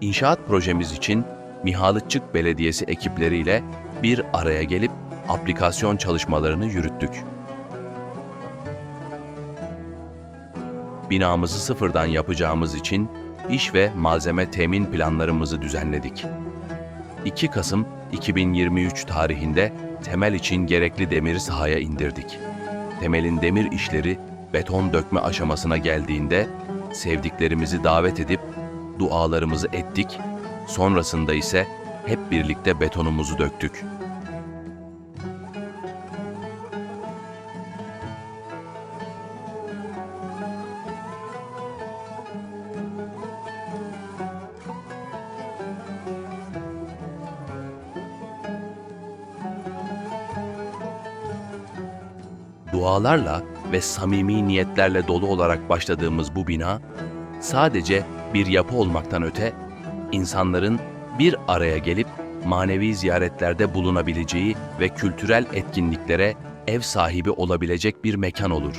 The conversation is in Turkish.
İnşaat projemiz için Mihalıççık Belediyesi ekipleriyle bir araya gelip aplikasyon çalışmalarını yürüttük. Binamızı sıfırdan yapacağımız için iş ve malzeme temin planlarımızı düzenledik. 2 Kasım 2023 tarihinde temel için gerekli demiri sahaya indirdik. Temelin demir işleri beton dökme aşamasına geldiğinde sevdiklerimizi davet edip dualarımızı ettik. Sonrasında ise hep birlikte betonumuzu döktük. Dualarla ve samimi niyetlerle dolu olarak başladığımız bu bina sadece bir yapı olmaktan öte insanların bir araya gelip manevi ziyaretlerde bulunabileceği ve kültürel etkinliklere ev sahibi olabilecek bir mekan olur.